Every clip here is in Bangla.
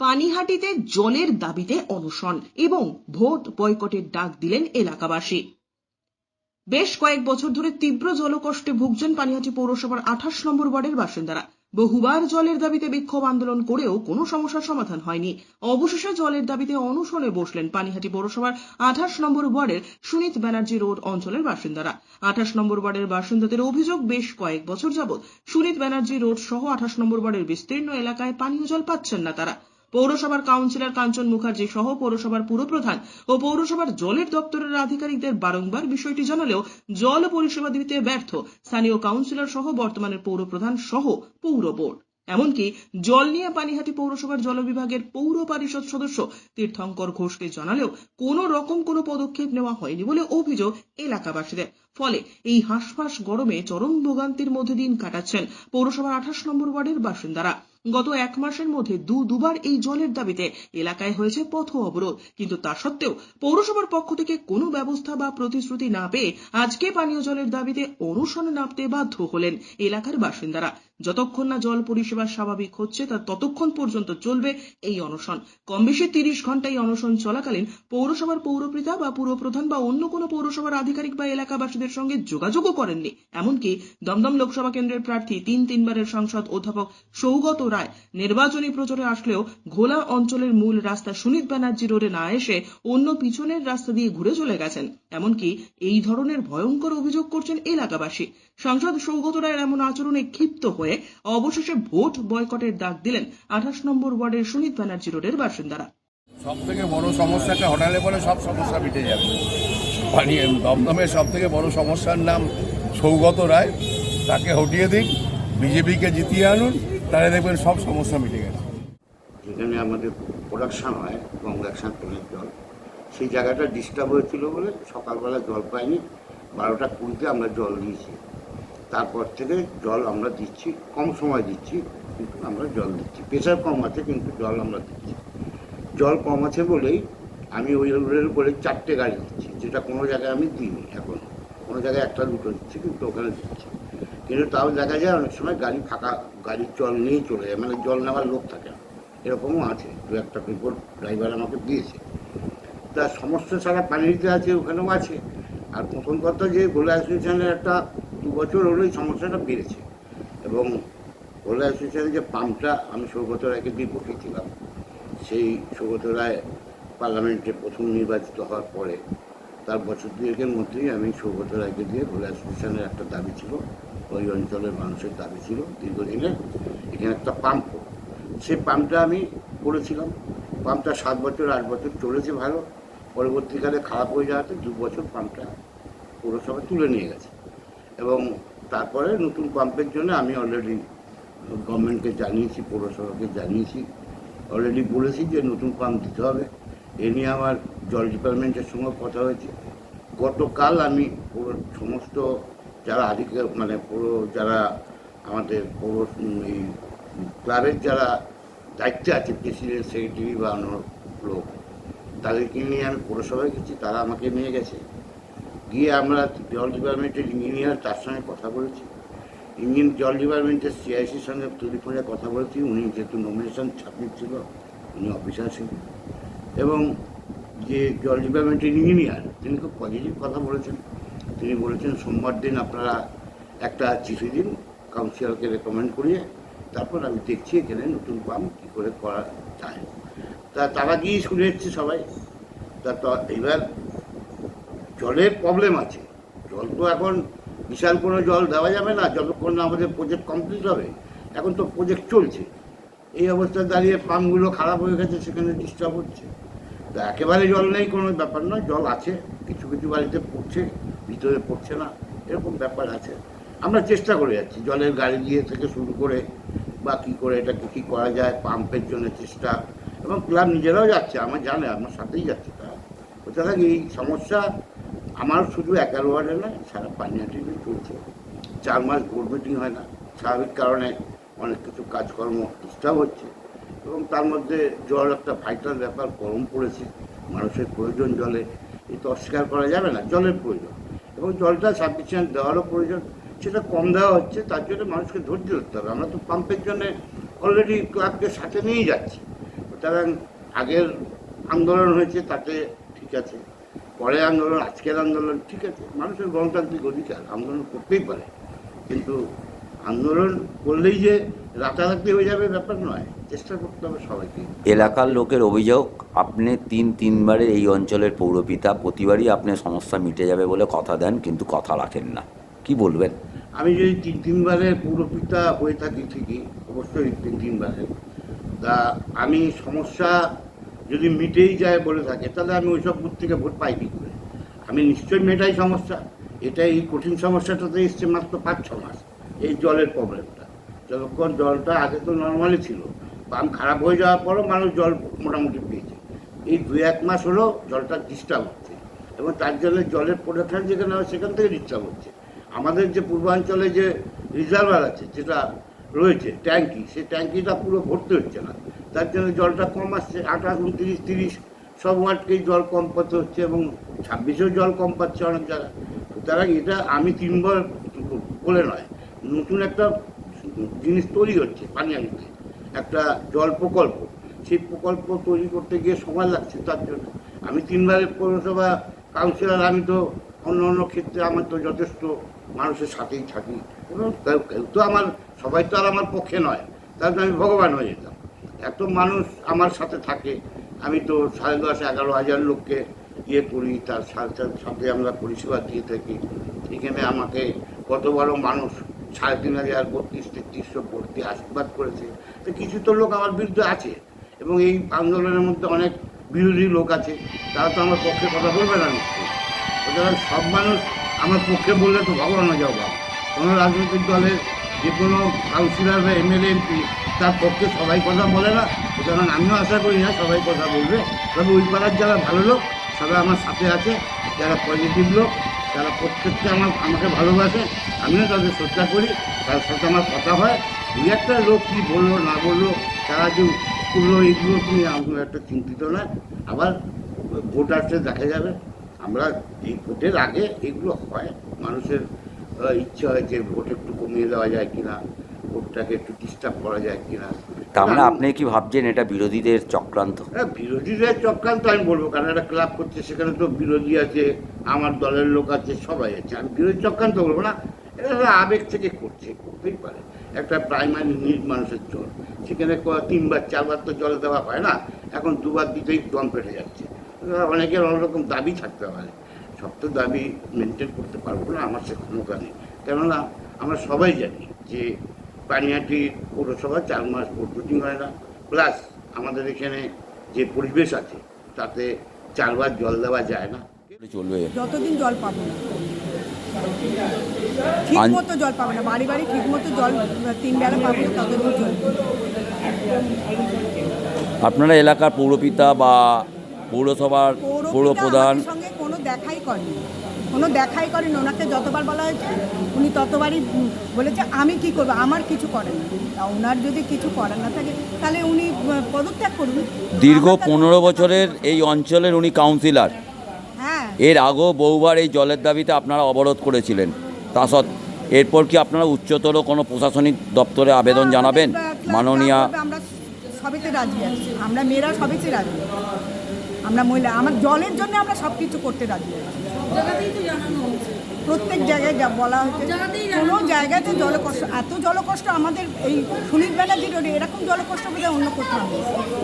পানিহাটিতে জলের দাবিতে অনশন এবং ভোট বয়কটের ডাক দিলেন এলাকাবাসী। বেশ কয়েক বছর ধরে তীব্র জলকষ্টে ভুগছেন পানিহাটি পৌরসভার আঠাশ নম্বর ওয়ার্ডের বাসিন্দারা। বহুবার জলের দাবিতে বিক্ষোভ আন্দোলন করেও কোনো সমস্যার সমাধান হয়নি। অবশেষে জলের দাবিতে অনশনে বসলেন পানিহাটি পৌরসভার আঠাশ নম্বর ওয়ার্ডের সুনীত ব্যানার্জি রোড অঞ্চলের বাসিন্দারা। আঠাশ নম্বর ওয়ার্ডের বাসিন্দাদের অভিযোগ, বেশ কয়েক বছর যাবৎ সুনীত ব্যানার্জি রোড সহ আঠাশ নম্বর ওয়ার্ডের বিস্তীর্ণ এলাকায় পানীয় জল পাচ্ছেন না তারা। পৌরসভার কাউন্সিলর কাঞ্চন মুখার্জি সহ পৌরসভার পুরপ্রধান ও পৌরসভার জলের দপ্তরের আধিকারিকদের বারংবার বিষয়টি জানালেও জল পরিষেবা দিতে ব্যর্থ স্থানীয় কাউন্সিলর সহ বর্তমানের পৌরপ্রধান সহ পৌর বোর্ড। এমনকি জল নিয়ে পানিহাটি পৌরসভার জল বিভাগের পৌর পরিষদ সদস্য তীর্থঙ্কর ঘোষকে জানালেও কোনো রকম কোনো পদক্ষেপ নেওয়া হয়নি বলে অভিযোগ এলাকাবাসীদের। ফলে এই হাঁসফাঁস গরমে চরম ভোগান্তির মধ্যে দিন কাটাচ্ছেন পৌরসভার আঠাশ নম্বর ওয়ার্ডের বাসিন্দারা। গত এক মাসের মধ্যে দু দুবার এই জলের দাবিতে এলাকায় হয়েছে পথ অবরোধ। কিন্তু তা সত্ত্বেও পৌরসভার পক্ষ থেকে কোনো ব্যবস্থা বা প্রতিশ্রুতি না পেয়ে আজকে পানীয় জলের দাবিতে অনশনে নামতে বাধ্য হলেন এলাকার বাসিন্দারা। যতক্ষণ না জল পরিষেবা স্বাভাবিক হচ্ছে, তা ততক্ষণ পর্যন্ত চলবে এই অনশন। কম বেশি তিরিশ ঘণ্টা এই অনশন চলাকালীন পৌরসভার পৌরপিতা বা পুরপ্রধান বা অন্য কোনো পৌরসভার আধিকারিক বা এলাকাবাসীদের সঙ্গে যোগাযোগও করেননি। এমনকি দমদম লোকসভা কেন্দ্রের প্রার্থী তিন তিনবারের সাংসদ অধ্যাপক সৌগত রায় নির্বাচনী প্রচারে আসলেও ঘোলা অঞ্চলের মূল রাস্তা সুনীত ব্যানার্জি রোডে না এসে অন্য পিছনের রাস্তা দিয়ে ঘুরে চলে গেছেন। এমনকি এই ধরনের ভয়ঙ্কর অভিযোগ করছেন এলাকাবাসী। সাংসদ সৌগত রায়ের এমন আচরণে ক্ষিপ্ত হয়ে অবশেষে ভোট বয়কটের ডাক দিলেন আঠাশ নম্বর ওয়ার্ডের সুনীত ব্যানার্জি রোডের বাসিন্দারা। সব থেকে বড় সমস্যাটা হটালে পরে সব সমস্যা মিটে যাবে। পানি দমদমের সব থেকে বড় সমস্যার নাম সৌগত রায়। তাকে হটিয়ে দিন বিজেপিকে জিতিয়ে আনুন তাহলে দেখবেন সব সমস্যা মিটে গেছে। যেখানে আমাদের প্রোডাকশন হয় গঙ্গাকশান টনের জল সেই জায়গাটা ডিস্টার্ব হয়েছিল বলে সকালবেলা জল পাইনি। বারোটা কুড়িতে আমরা জল দিয়েছি। তারপর থেকে জল আমরা দিচ্ছি, কম সময় দিচ্ছি, কিন্তু আমরা জল দিচ্ছি। প্রেশার কম আছে, কিন্তু জল আমরা দিচ্ছি। জল কম আছে বলেই আমি ওই রোডের উপরে চারটে গাড়ি দিচ্ছি, যেটা কোনো জায়গায় আমি দিইনি এখন। কোনো জায়গায় একটা, দুটো দিচ্ছি, কিন্তু ওখানে দিচ্ছি। কিন্তু তাও দেখা যায় অনেক সময় গাড়ি ফাঁকা, গাড়ির জল নিয়েই চলে যায় মানে জল নেওয়ার লোক থাকে না। এরকমও আছে, দু একটা রিপোর্ট ড্রাইভার আমাকে দিয়েছে। তা সমস্যা সারা পানি দিতে আছে, ওখানেও আছে। আর প্রথম কথা যে গোলা অ্যাসোসিয়েশনের একটা দু বছর হলেই সমস্যাটা বেড়েছে। এবং গোলা অ্যাসোসিয়েশনের যে পাম্পটা আমি সৌগত রায়কে দিয়ে বসেছিলাম সেই সৌগত রায় পার্লামেন্টে প্রথম নির্বাচিত হওয়ার পরে তার বছর দুয়েকের মধ্যেই আমি সৌগত রায়কে দিয়ে গোলা অ্যাসোসিয়েশনের একটা দাবি ছিল, ওই অঞ্চলের মানুষের দাবি ছিল দীর্ঘদিনের, এখানে একটা পাম্প। সেই পাম্পটা আমি করেছিলাম। পাম্পটা সাত বছর, আট বছর চলেছে ভালো। পরবর্তীকালে খারাপ হয়ে যাওয়াতে দু বছর পাম্পটা পৌরসভা তুলে নিয়ে গেছে। এবং তারপরে নতুন পাম্পের জন্য আমি অলরেডি গভর্নমেন্টকে জানিয়েছি, পৌরসভাকে জানিয়েছি অলরেডি বলেছি যে নতুন পাম্প দিতে হবে। এ নিয়ে আমার জল ডিপার্টমেন্টের সঙ্গে কথা হয়েছে। গতকাল আমি সমস্ত যারা আধিকারিক মানে পুরো যারা আমাদের পৌর এই ক্লাবের যারা দায়িত্বে আছে প্রেসিডেন্ট সেক্রেটারি বা অন্য লোক তাদেরকে নিয়ে আমি পৌরসভায় গেছি, তারা আমাকে নিয়ে গেছে। গিয়ে আমরা জল ডিপার্টমেন্টের ইঞ্জিনিয়ার তার সঙ্গে কথা বলেছি। ইঞ্জিন জল ডিপার্টমেন্টের সিআইসির সঙ্গে টেলিফোনে কথা বলেছি, উনি যেহেতু নমিনেশন ছাপিয়ে ছিল, উনি অফিসার ছিলেন এবং যে জল ডিপার্টমেন্টের ইঞ্জিনিয়ার, তিনি খুব পজিটিভ কথা বলেছেন। তিনি বলেছেন, সোমবার দিন আপনারা একটা চিঠি দিন কাউন্সিলরকে রেকমেন্ড করিয়ে, তারপর আমি দেখছি এখানে নতুন পাম্প কী করে করা যায়। তা তারা গিয়ে শুনে এসছে সবাই। তা তো এবার জলের প্রবলেম আছে। জল তো এখন বিশাল কোনো জল দেওয়া যাবে না, যতক্ষণ না আমাদের প্রজেক্ট কমপ্লিট হবে। এখন তো প্রজেক্ট চলছে। এই অবস্থায় দাঁড়িয়ে পাম্পগুলো খারাপ হয়ে গেছে, সেখানে ডিস্টার্ব হচ্ছে। তা একেবারে জল নেই, কোনো ব্যাপার নয়, জল আছে। কিছু কিছু বাড়িতে পড়ছে, ভিতরে পড়ছে না, এরকম ব্যাপার আছে। আমরা চেষ্টা করে যাচ্ছি, জলের গাড়ি দিয়ে থেকে শুরু করে, বা কী করে এটাকে কী করা যায় পাম্পের জন্য চেষ্টা। এবং ক্লাব নিজেরাও যাচ্ছে, আমার জানে, আমার সাথেই যাচ্ছে তারা। থাকে এই সমস্যা আমার শুধু এগারো ওয়ার্ডে নয়, সারা পানিয়াটিতে চলছে। চার মাস বোর্ড মিটিং হয় না, স্বাভাবিক কারণে অনেক কিছু কাজকর্ম ডিস্টার্ব হচ্ছে এবং তার মধ্যে জল একটা ভাইটাল ব্যাপার, গরম পড়েছে, মানুষের প্রয়োজন জলে। এই তো অস্বীকার করা যাবে না, জলের প্রয়োজন। এবং জলটা সাফিসিয়েন্ট দেওয়ারও প্রয়োজন। সেটা কম দেওয়া হচ্ছে, তার জন্য মানুষকে ধৈর্য ধরতে হবে। আমরা তো পাম্পের জন্য অলরেডি ক্লাবকে সাথে নিয়েই যাচ্ছি। সুতরাং আগের আন্দোলন হয়েছে তাতে ঠিক আছে। পরে আন্দোলন আজকের আন্দোলন ঠিক আছে। মানুষের গণতান্ত্রিক অধিকার আন্দোলন করতেই পারে। কিন্তু আন্দোলন করলেই যে রাতারাতি হয়ে যাবে ব্যাপার নয় চেষ্টা করতে হবে সবাইকে। এলাকার লোকের অভিযোগ আপনি তিন তিনবারের এই অঞ্চলের পৌরপিতা প্রতিবারই আপনি সমস্যা মিটে যাবে বলে কথা দেন কিন্তু কথা রাখেন না। কি বলবেন? আমি যদি তিন তিনবারের পৌরপিতা হয়ে থাকি ঠিকই অবশ্যই তিন তিনবারের। তা আমি সমস্যা যদি মিটেই যায় বলে থাকে, তাহলে আমি ওইসব বুথ থেকে ভোট পাই কি করে? আমি নিশ্চয়ই মেটাই সমস্যা। এটা এই কঠিন সমস্যাটাতে এসছে মাত্র পাঁচ, ছ মাস, এই জলের প্রবলেমটা। যতক্ষণ জলটা আগে তো নর্মালি ছিল পাম্প খারাপ হয়ে যাওয়ার পরও মানুষ জল মোটামুটি পেয়েছে। এই দু এক মাস হলো জলটা ডিস্টার্ব হচ্ছে, এবং তার জন্য জলের প্রোডাকশন যেখানে হয় সেখান থেকে ডিস্টার্ব হচ্ছে। আমাদের যে পূর্বাঞ্চলে যে রিজার্ভার আছে, যেটা রয়েছে। ট্যাঙ্কি সেই ট্যাঙ্কিটা পুরো ভর্তি হচ্ছে না। তার জন্য জলটা কম আসছে, আঠাশ, উনত্রিশ, তিরিশ, সব ওয়ার্ডকেই জল কম পাতে হচ্ছে এবং ছাব্বিশেও জল কম পাচ্ছে অনেক জায়গায়। সুতরাং এটা আমি তিনবার বলে নয়, নতুন একটা জিনিস তৈরি হচ্ছে পানিয়ানিতে একটা জল প্রকল্প। সেই প্রকল্প তৈরি করতে গিয়ে সময় লাগছে তার জন্য। আমি তিনবারের পৌরসভা কাউন্সিলর, আমি তো অন্য অন্য ক্ষেত্রে আমার তো যথেষ্ট মানুষের সাথেই থাকি। এবং কেউ- তো আমার সবাই তো আর আমার পক্ষে নয়। তাহলে তো আমি ভগবান হয়ে যেতাম। এত মানুষ আমার সাথে থাকে। আমি তো সাড়ে দশ, এগারো হাজার লোককে ইয়ে করি, তার সাথে সাথে আমরা পরিষেবা দিয়ে থাকি। এখানে আমাকে কত বড় মানুষ সাড়ে তিন হাজার, বত্রিশ, তেত্রিশশো ভর্তি আশীর্বাদ করেছে। তো কিছু তো লোক আমার বিরুদ্ধে আছে। এবং এই আন্দোলনের মধ্যে অনেক বিরোধী লোক আছে। তারা তো আমার পক্ষে কথা বলবে না। সুতরাং সব মানুষ আমার পক্ষে বললে তো ভগবান হয়ে যাব কোনো রাজনৈতিক দলের যে কোনো কাউন্সিলর বা এমএলএ এমপি তার পক্ষে সবাই কথা বলে না। সুতরাং আমিও আশা করি না সবাই কথা বলবে। তবে ওই পাড়ার যারা ভালো লোক, সবাই আমার সাথে আছে। যারা পজিটিভ লোক তারা প্রত্যেককে আমার, আমাকে ভালোবাসে, আমিও তাদের শ্রদ্ধা করি। তার সাথে আমার কথা হয়। দুই একটা লোক কী বলল, না বলল, তারা যে করল এগুলো তুমি আমরা একটা চিন্তিত না। আবার ভোট আসলে দেখা যাবে। আমরা এই ভোটের আগে এগুলো হয়। মানুষের ইচ্ছা হয় যে ভোট একটু কমিয়ে দেওয়া যায় কিনা ভোটটাকে একটু ডিস্টার্ব করা যায় কিনা। তার মানে আপনি কি ভাবছেন এটা বিরোধীদের চক্রান্ত? হ্যাঁ বিরোধীদের চক্রান্ত আমি বলব কারণ একটা ক্লাব করছে সেখানে তো বিরোধী আছে আমার দলের লোক আছে সবাই আছে। আমি বিরোধী চক্রান্ত বলব না এটা আবেগ থেকে করছে করতেই পারে। একটা প্রাইমারি নিড মানুষের জল সেখানে তিনবার চারবার তো জল দেওয়া হয় না এখন দুবার দিতেই দম পেটে যাচ্ছে। অনেকের অনেক রকম দাবি থাকতে পারে। সব তো দাবি মেনটেন করতে পারব না আমার সে ক্ষমতা নেই। কেননা আমরা সবাই জানি যে পানিহাটি পৌরসভা চার মাস ভোট মিটিং হয় না। প্লাস আমাদের এখানে যে পরিবেশ আছে তাতে চারবার জল দেওয়া যায় না। চলবে। যতদিন জল পাবো না। ঠিক মতো জল পাবে না। বাড়ি বাড়ি ঠিক মতো জল তিন বেলা পাবো না ততদিন চলবে। আপনারা এলাকার পৌরপিতা বা পৌরসভার পৌর প্রধান সঙ্গে কোনো দেখাই করেনি। কোনো দেখাই করেনি। ওনাকে যতবার বলা হয়েছে উনি ততবারই বলেছে আমি কি করব? আমার কিছু করেন না। ওনার যদি কিছু করার না থাকে তাহলে উনি পদত্যাগ করুন। দীর্ঘ পনেরো বছরের এই অঞ্চলের উনি কাউন্সিলর হ্যাঁ। এর আগেও বহুবার এই জলের দাবিতে আপনারা অবরোধ করেছিলেন। তা সত্ত্বেও এরপর কি আপনারা উচ্চতর কোনো প্রশাসনিক দপ্তরে আবেদন জানাবেন? মাননীয় আমরা সবেতে রাজি আছি। আমরা মেয়েরা সবেতে রাজি। আমরা মহিলা আমার জলের জন্য আমরা সব কিছু করতে রাজি আছি। হচ্ছে। প্রত্যেক জায়গায় যা বলা জায়গাতেই কোনো জায়গাতে জলকষ্ট এত জলকষ্ট আমাদের এই সুনীল ব্যানার্জি রোডে এরকম জলকষ্ট বোধ অন্য কোথাও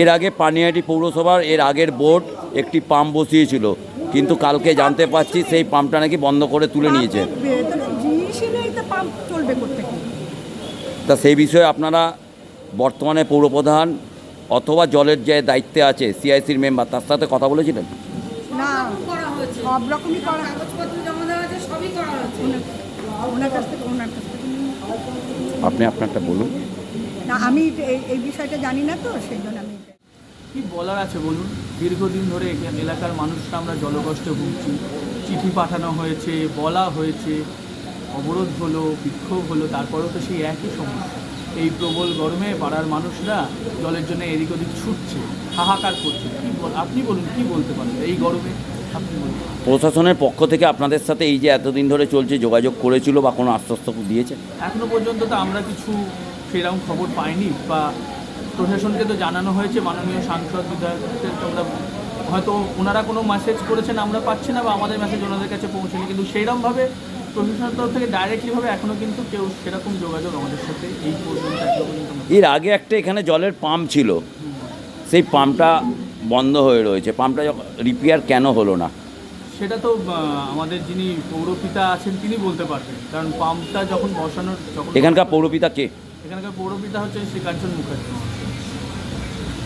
এর আগে পানিহাটি পৌরসভার এর আগের বোর্ড একটি পাম্প বসিয়েছিল। কিন্তু কালকে জানতে পারছি সেই পাম্পটা নাকি বন্ধ করে তুলে নিয়েছে। পাম্প চলবে তা সেই বিষয়ে আপনারা বর্তমানে পৌরপ্রধান অথবা জলের যে দায়িত্বে আছে সিআইসির মেম্বার তার সাথে কথা বলেছিলেন? না সব রকমই করা কাগজপত্র জমা দেওয়া হয়েছে। সবই করা ওনার- ওনার কাছ থেকে ওনার কাছ থেকে। আপনি আপনারটা বলুন। না আমি এই- এই বিষয়টা জানি না তো সেই জন্য আমি কি বলার আছে বলুন? দীর্ঘদিন ধরে এখানে এলাকার মানুষরা আমরা জলকষ্টে ভুগছি। চিঠি পাঠানো হয়েছে বলা হয়েছে। অবরোধ হলো বিক্ষোভ হলো তারপরেও তো সেই একই সমস্যা। এই প্রবল গরমে পাড়ার মানুষরা জলের জন্য এদিক ওদিক ছুটছে হাহাকার করছে। কি আপনি বলুন কি বলতে পারেন এই গরমে? আপনি বলুন। প্রশাসনের পক্ষ থেকে আপনাদের সাথে এই যে এতদিন ধরে চলছে যোগাযোগ করেছিল বা কোনো আশ্বস্ত দিয়েছে? এখনও পর্যন্ত তো আমরা কিছু সেরকম খবর পাইনি বা প্রশাসনকে তো জানানো হয়েছে মাননীয় সাংসদ বিধায়কদের তোমরা হয়তো ওনারা কোনো মেসেজ করেছেন আমরা পাচ্ছি না বা আমাদের মেসেজ ওনাদের কাছে পৌঁছেনি কিন্তু সেইরকমভাবে প্রশাসনের তরফ থেকে ডাইরেক্টলিভাবে এখনও কিন্তু কেউ সেরকম যোগাযোগ আমাদের সাথে এই পর্যন্ত এখনও পর্যন্ত নেই। এর আগে একটা এখানে জলের পাম্প ছিল। সেই পাম্পটা বন্ধ হয়ে রয়েছে। পাম্পটা রিপেয়ার কেন হলো না? সেটা তো আহ, আমাদের যিনি পৌরপিতা আছেন তিনি বলতে পারবেন। কারণ পাম্পটা যখন বসানোর যখন এখানকার পৌরপিতা কে? এখানকার পৌরপিতা হচ্ছে শ্রীকাঞ্চন মুখার্জি।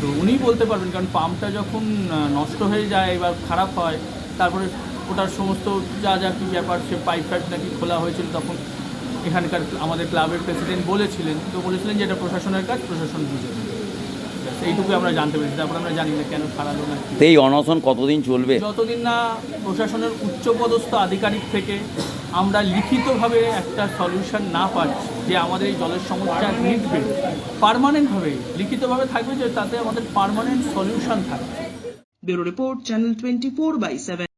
তো উনিই বলতে পারবেন কারণ পাম্পটা যখন আহ, নষ্ট হয়ে যায় বা খারাপ হয় তারপরে ওটার সমস্ত যা যা কী ব্যাপার সে পাইপ ফাইপ নাকি খোলা হয়েছিল তখন এখানকার আমাদের ক্লাবের প্রেসিডেন্ট বলেছিলেন তো বলেছিলেন যে এটা প্রশাসনের কাজ প্রশাসন বুঝে। এইটুকু আমরা জানতে পেরেছি তারপর আমরা জানি না কেন খারাপ না এই অনশন কতদিন চলবে? যতদিন না প্রশাসনের উচ্চপদস্থ আধিকারিক থেকে আমরা লিখিতভাবে একটা সলিউশন না পাচ্ছি যে আমাদের এই জলের সমস্যা মিটবে পারমানেন্টভাবে লিখিতভাবে থাকবে যে তাতে আমাদের পারমানেন্ট সলিউশন থাকবে। Bureau report channel twenty four by seven.